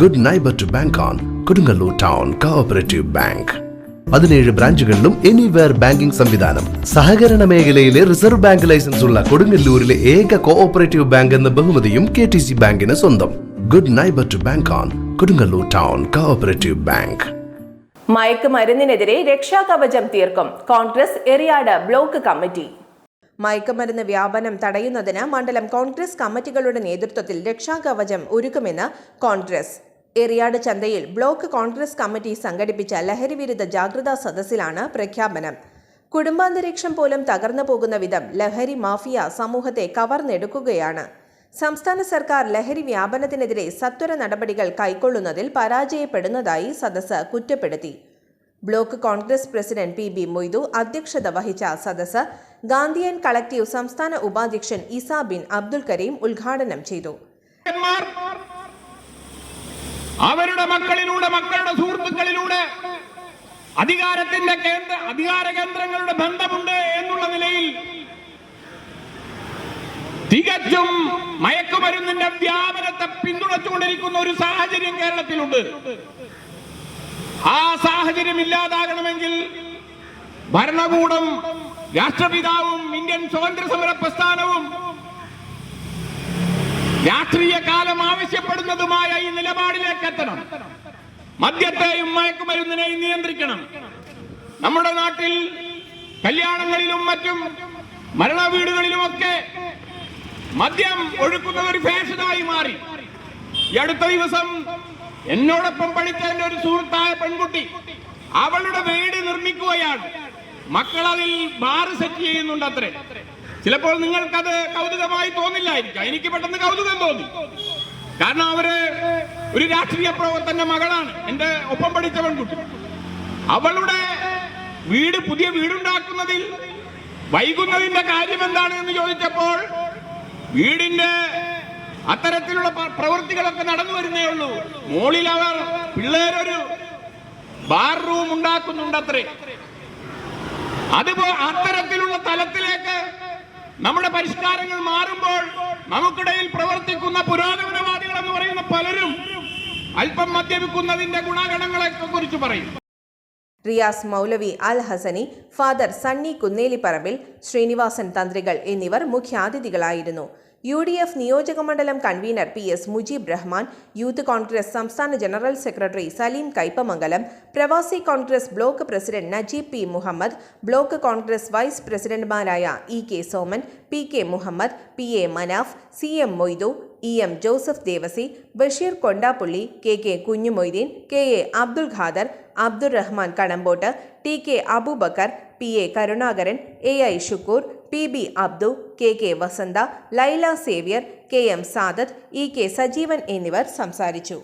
Good neighbour to bank on Kodungallur town cooperative bank പതിനേഴ് ബ്രാഞ്ചുകളിലും anywhere banking സംവിധാനം. സഹകരണ മേഖലയിലെ റിസർവ് ബാങ്ക് ലൈസൻസ് ഉള്ള കൊടുങ്ങല്ലൂരിലെ ഏക കോഓപ്പറേറ്റീവ് ബാങ്ക് എന്ന ബഹുമതിയും കെ ടി സി ബാങ്കിന് സ്വന്തം. Good neighbour to bank on Kodungallur town cooperative bank മയക്കുമരുന്നിനെതിരെ രക്ഷാകവചം തീർക്കും. Congress Eriyad block committee. മയക്കുമരുന്ന് വ്യാപനം തടയുന്നതിന് മണ്ഡലം കോൺഗ്രസ് കമ്മിറ്റികളുടെ നേതൃത്വത്തിൽ രക്ഷാകവചം ഒരുക്കുമെന്ന് കോൺഗ്രസ്. എറിയാട് ചന്തയിൽ ബ്ലോക്ക് കോൺഗ്രസ് കമ്മിറ്റി സംഘടിപ്പിച്ച ലഹരിവിരുദ്ധ ജാഗ്രതാ സദസ്സിലാണ് പ്രഖ്യാപനം. കുടുംബാന്തരീക്ഷം പോലും തകർന്നു പോകുന്ന വിധം ലഹരി മാഫിയ സമൂഹത്തെ കവർന്നെടുക്കുകയാണ്. സംസ്ഥാന സർക്കാർ ലഹരി വ്യാപനത്തിനെതിരെ സത്വര നടപടികൾ കൈക്കൊള്ളുന്നതിൽ പരാജയപ്പെടുന്നതായി സദസ്സ് കുറ്റപ്പെടുത്തി. Block Congress president P B Moidu അധ്യക്ഷത വഹിച്ച സദസ്സ് ഗാന്ധിയൻ കളക്റ്റീവ് സംസ്ഥാന ഉപാധ്യക്ഷൻ ഇസാ ബിൻ അബ്ദുൽ കരീം ഉദ്ഘാടനം ചെയ്തു. അവരുടെ മക്കളിലൂടെ മക്കളുടെ സുഹൃത്തുക്കളിലൂടെ അധികാരത്തിന്റെ കേന്ദ്ര അധികാര കേന്ദ്രങ്ങളുടെ ബന്ധമുണ്ട് എന്നുള്ള നിലയിൽ തികച്ചും മയക്കുമരുന്നിന്റെ വ്യാപനത്തെ പിന്തുണച്ചുകൊണ്ടിരിക്കുന്ന ഒരു സാഹചര്യം കേരളത്തിലുണ്ട്. ആ സാഹചര്യം ഇല്ലാതാകണമെങ്കിൽ ഭരണകൂടം രാഷ്ട്രപിതാവും ഇന്ത്യൻ സ്വാതന്ത്ര്യ സമര പ്രസ്ഥാനവും രാഷ്ട്രീയ കാലം ആവശ്യപ്പെടുന്നതുമായ ഈ നിലപാടിലേക്ക് എത്തണം മദ്യത്തെയും മയക്കുമരുന്നിനെയും നിയന്ത്രിക്കണം. നമ്മുടെ നാട്ടിൽ കല്യാണങ്ങളിലും മറ്റും മരണ വീടുകളിലുമൊക്കെ മദ്യം ഒഴുക്കുന്നത് ഒരു ഫാഷനായി മാറി. ഈ അടുത്ത ദിവസം എന്നോടൊപ്പം പഠിച്ച ഒരു സുഹൃത്തായ പെൺകുട്ടി അവളുടെ വീട് നിർമ്മിക്കുകയാണ്. മക്കൾ അതിൽ ബാർ സെറ്റ് ചെയ്യുന്നുണ്ട് അത്രേ ചിലപ്പോൾ നിങ്ങൾക്കത് കൗതുകമായി തോന്നില്ലായിരിക്കാം. എനിക്ക് പെട്ടെന്ന് കൗതുകം തോന്നി. കാരണം അവർ ഒരു രാഷ്ട്രീയ പ്രവർത്തന്റെ മകളാണ്. എന്റെ ഒപ്പം പഠിച്ച പെൺകുട്ടി. അവളുടെ വീട് പുതിയ വീടുണ്ടാക്കുന്നതിൽ വൈകുന്നതിന്റെ കാര്യം എന്താണ് എന്ന് ചോദിച്ചപ്പോൾ വീടിന്റെ അത്തരത്തിലുള്ള പ്രവൃത്തികളൊക്കെ നടന്നു വരുന്നേ ഉള്ളൂ. മോളിൽ അവർ പിള്ളേരൊരു ബാർ റൂം ഉണ്ടാക്കുന്നുണ്ട് അത്രേ അതുപോ അത്തരത്തിലുള്ള തലത്തിലേക്ക് നമ്മുടെ പരിഷ്കാരങ്ങൾ മാറുമ്പോൾ നമുക്കിടയിൽ പ്രവർത്തിക്കുന്ന പലരും അല്പം മദ്യപിക്കുന്നതിന്റെ ഗുണഗണങ്ങളെ കുറിച്ച് പറയും. റിയാസ് മൗലവി അൽ ഹസനി ഫാദർ സണ്ണി കുന്നേലിപ്പറമ്പിൽ ശ്രീനിവാസൻ തന്ത്രികൾ എന്നിവർ മുഖ്യാതിഥികളായിരുന്നു. യു ഡി എഫ് നിയോജകമണ്ഡലം convener P S Mujeeb Rahman youth Congress സംസ്ഥാന ജനറൽ സെക്രട്ടറി സലീം കൈപ്പമംഗലം പ്രവാസി Congress block president Najeeb P Muhammad block Congress vice പ്രസിഡന്റുമാരായ E K Soman P K Muhammad P A Manaf C M Moidu E M Joseph Devasi Basheer Kondappully K K Kunhumoideen K A Abdul Khader Abdul Rahman Kadambot T K Abubakar P A Karunakaran A I Shukoor P B Abdu K K Vasantha Laila Xavier K M Sadath E K Sajeevan എന്നിവർ സംസാരിച്ചു.